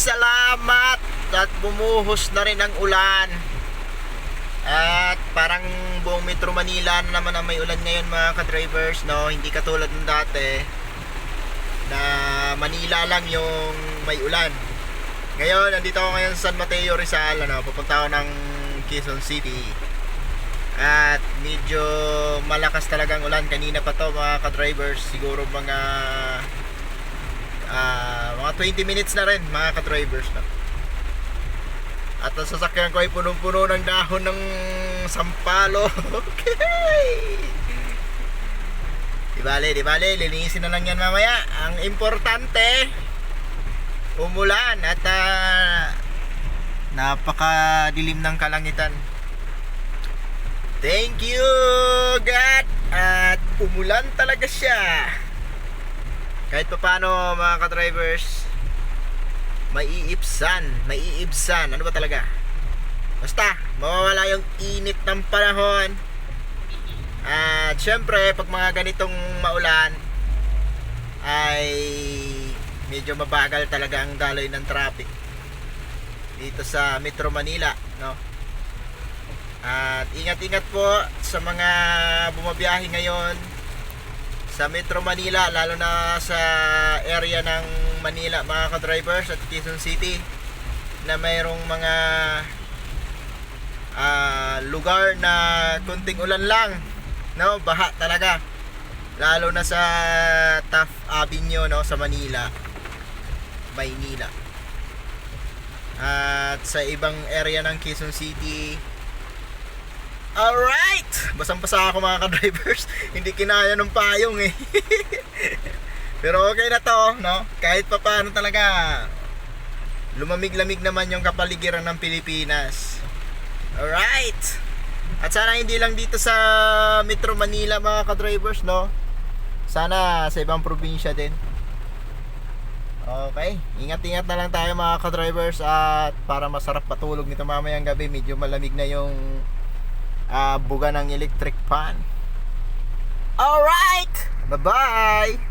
salamat at bumuhos na rin ang ulan. At parang buong Metro Manila na naman ang may ulan ngayon mga ka-drivers, no? Hindi katulad ng dati na Manila lang yung may ulan. Ngayon, nandito ako ngayon sa San Mateo Rizal, ano, pupunta ako ng Quezon City. At medyo malakas talagang ulan kanina pa to mga ka-drivers, siguro mga ah, mga 20 minutes na rin mga ka-drivers no? At ang sasakyan ko ay punong-puno ng dahon ng sampalo. okay. Di bale, di bale, linisin na lang yan mamaya. Ang importante, umulan at ah, napakadilim ng kalangitan. Thank you, God! At umulan talaga siya. Kahit pa paano mga ka-drivers, maiibsan, maiibsan. Ano ba talaga? Basta, mawawala yung init ng panahon. At syempre, pag mga ganitong maulan, ay medyo mabagal talaga ang daloy ng traffic dito sa Metro Manila, no? At ingat-ingat po sa mga bumabiyahe ngayon sa Metro Manila, lalo na sa area ng Manila, mga ka-drivers at Quezon City na mayroong mga ah, lugar na kunting ulan lang, no? Baha talaga. Lalo na sa Taft Avenue, no? Sa Manila. Maynila. At sa ibang area ng Quezon City, Alright! Basang-basa ako mga ka-drivers. Hindi kinaya ng payong eh. Pero okay na to, no? Kahit pa paano talaga, lumamig-lamig naman yung kapaligiran ng Pilipinas. Alright! At sana hindi lang dito sa Metro Manila mga ka-drivers, no? Sana sa ibang probinsya din. Okay, ingat-ingat na lang tayo mga ka-drivers at para masarap patulog nito mamayang gabi, medyo malamig na yung ah, buga ng electric fan. Alright! Bye-bye!